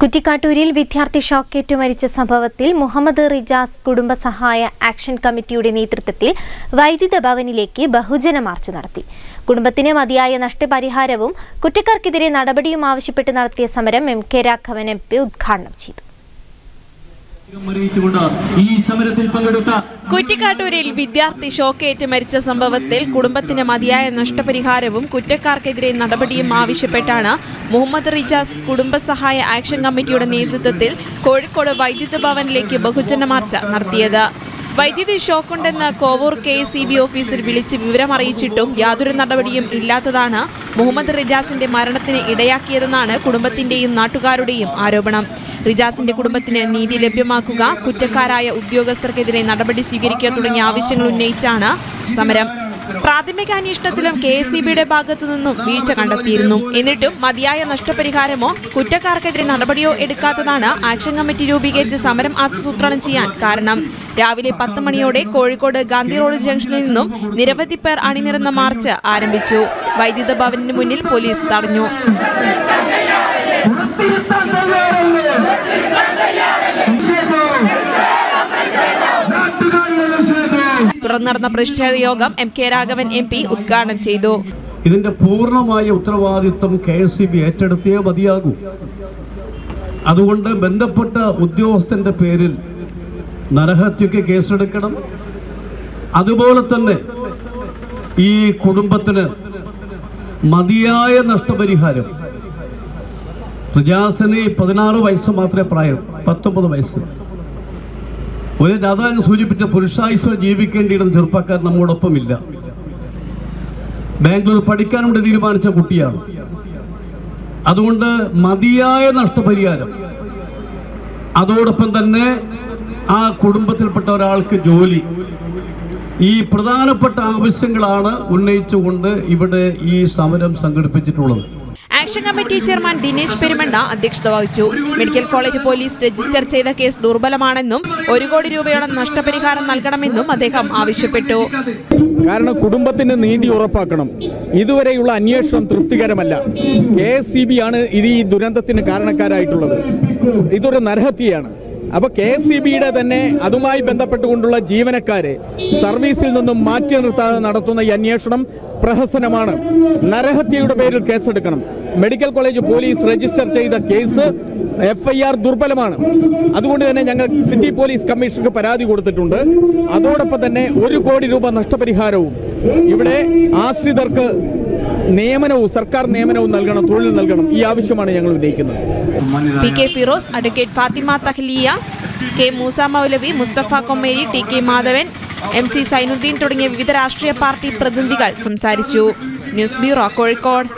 കുറ്റിക്കാട്ടൂരിൽ വിദ്യാർത്ഥി ഷോക്കേറ്റ് മരിച്ച സംഭവത്തിൽ മുഹമ്മദ് റിജാസ് കുടുംബസഹായ ആക്ഷൻ കമ്മിറ്റിയുടെ നേതൃത്വത്തിൽ വൈദ്യുത ഭവനിലേക്ക് ബഹുജന മാർച്ച് നടത്തി. കുടുംബത്തിന് മതിയായ നഷ്ടപരിഹാരവും കുറ്റക്കാർക്കെതിരെ നടപടിയും ആവശ്യപ്പെട്ട് നടത്തിയ സമരം M K Raghavan M P ഉദ്ഘാടനം ചെയ്തു. കുറ്റിക്കാട്ടൂരിൽ വിദ്യാർത്ഥി ഷോക്കേറ്റ് മരിച്ച സംഭവത്തിൽ കുടുംബത്തിന് മതിയായ നഷ്ടപരിഹാരവും കുറ്റക്കാർക്കെതിരെ നടപടിയും ആവശ്യപ്പെട്ടാണ് മുഹമ്മദ് റിജാസ് കുടുംബസഹായ ആക്ഷൻ കമ്മിറ്റിയുടെ നേതൃത്വത്തിൽ കോഴിക്കോട് വൈദ്യുത ഭവനിലേക്ക് ബഹുജന മാർച്ച നടത്തിയത്. വൈദ്യുതി ഷോക്കുണ്ടെന്ന് കോവൂർ കെ സി ബി ഓഫീസിൽ വിളിച്ച് വിവരമറിയിച്ചിട്ടും യാതൊരു നടപടിയും ഇല്ലാത്തതാണ് മുഹമ്മദ് റിജാസിന്റെ മരണത്തിന് ഇടയാക്കിയതെന്നാണ് കുടുംബത്തിന്റെയും നാട്ടുകാരുടെയും ആരോപണം. റിജാസിന്റെ കുടുംബത്തിന് നീതി ലഭ്യമാക്കുക കുറ്റക്കാരായ ഉദ്യോഗസ്ഥർക്കെതിരെ നടപടി സ്വീകരിക്കുക തുടങ്ങിയ ആവശ്യങ്ങൾ ഉന്നയിച്ചാണ് സമരം. പ്രാഥമിക അന്വേഷണത്തിലും കെ എസ് ഇ ബിയുടെ ഭാഗത്തു നിന്നും വീഴ്ച കണ്ടെത്തിയിരുന്നു. എന്നിട്ടും മതിയായ നഷ്ടപരിഹാരമോ കുറ്റക്കാർക്കെതിരെ നടപടിയോ എടുക്കാത്തതാണ് ആക്ഷൻ കമ്മിറ്റി രൂപീകരിച്ച് സമരം ആസൂത്രണം ചെയ്യാൻ കാരണം. രാവിലെ പത്ത് മണിയോടെ കോഴിക്കോട് ഗാന്ധി റോഡ് ജംഗ്ഷനിൽ നിന്നും നിരവധി പേർ അണിനിരന്ന മാർച്ച് ആരംഭിച്ചു. വൈദ്യുത ഭവനിന് മുന്നിൽ പോലീസ് തടഞ്ഞു. തുടർന്ന് നടന്ന പ്രതിഷേധ യോഗം M K Raghavan M P ഉദ്ഘാടനം ചെയ്തു. ഇതിന്റെ പൂർണമായ ഉത്തരവാദിത്വം കെ എസ് സി ബി ഏറ്റെടുത്തേ മതിയാകൂ. അതുകൊണ്ട് ബന്ധപ്പെട്ട ഉദ്യോഗസ്ഥന്റെ പേരിൽ നരഹത്യക്ക് കേസെടുക്കണം. അതുപോലെ തന്നെ ഈ കുടുംബത്തിന് മതിയായ നഷ്ടപരിഹാരം. പ്രജാസിന് പതിനാറ് വയസ്സ് മാത്രമേ പ്രായം പത്തൊമ്പത് വയസ്സ്. ഒരു രാധാകൃഷ്ണൻ സൂചിപ്പിച്ച പുരുഷായുസ് ജീവിക്കേണ്ടിയിടം ചെറുപ്പക്കാർ നമ്മോടൊപ്പമില്ല. ബാംഗ്ലൂർ പഠിക്കാൻ വേണ്ടി തീരുമാനിച്ച കുട്ടിയാണ്. അതുകൊണ്ട് മതിയായ നഷ്ടപരിഹാരം. അതോടൊപ്പം തന്നെ ആ കുടുംബത്തിൽപ്പെട്ട ഒരാൾക്ക് ജോലി. ഈ പ്രധാനപ്പെട്ട ആവശ്യങ്ങളാണ് ഉന്നയിച്ചുകൊണ്ട് ഇവിടെ ഈ സമരം സംഘടിപ്പിച്ചിട്ടുള്ളത്. Action committee chairman Dinesh Perumanna അധ്യക്ഷത വഹിച്ചു. മെഡിക്കൽ കോളേജ് പോലീസ് രജിസ്റ്റർ ചെയ്ത കേസ് ദുർബലമാണെന്നും ഒരു കോടി രൂപയോളം നഷ്ടപരിഹാരം നൽകണമെന്നും അദ്ദേഹം ആവശ്യപ്പെട്ടു. കാരണം കുടുംബത്തിന് നീതി ഉറപ്പാക്കണം. ഇതുവരെയുള്ള അന്വേഷണം തൃപ്തികരമല്ല. കെ എസ് സി ബി ആണ് ഇത് ഈ ദുരന്തത്തിന് കാരണക്കാരായിട്ടുള്ളത്. ഇതൊരു നരഹത്യയാണ്. അപ്പൊ കെ എസ് സി ബിയുടെ തന്നെ അതുമായി ബന്ധപ്പെട്ടുകൊണ്ടുള്ള ജീവനക്കാരെ സർവീസിൽ നിന്നും മാറ്റി നിർത്താതെ നടത്തുന്ന ഈ അന്വേഷണം പ്രഹസനമാണ്. നരഹത്യയുടെ പേരിൽ കേസെടുക്കണം. മെഡിക്കൽ കോളേജ് പോലീസ് രജിസ്റ്റർ ചെയ്ത കേസ് എഫ്ഐആർ ദുർബലമാണ്. അതുകൊണ്ട് തന്നെ ഞങ്ങൾ സിറ്റി പോലീസ് കമ്മീഷണർക്ക് പരാതി കൊടുത്തിട്ടുണ്ട്. അതോടൊപ്പം തന്നെ ഒരു കോടി രൂപ നഷ്ടപരിഹാരവും. ഇവിടെ ആശ്രിതർക്ക് നിയമനവും സർക്കാർ നിയമനവും നൽകണം തൊഴിൽ നൽകണം ഈ ആവശ്യമാണ് ഞങ്ങൾ ഉന്നയിക്കുന്നത്. P K Firoz advocate Fathima Thahliya K Moosa Maulavi Musthafa Kommeri T K Madhavan M C Sainudheen തുടങ്ങിയ വിവിധ രാഷ്ട്രീയ പാർട്ടി പ്രതിനിധികൾ സംസാരിച്ചു. News bureau Kozhikode.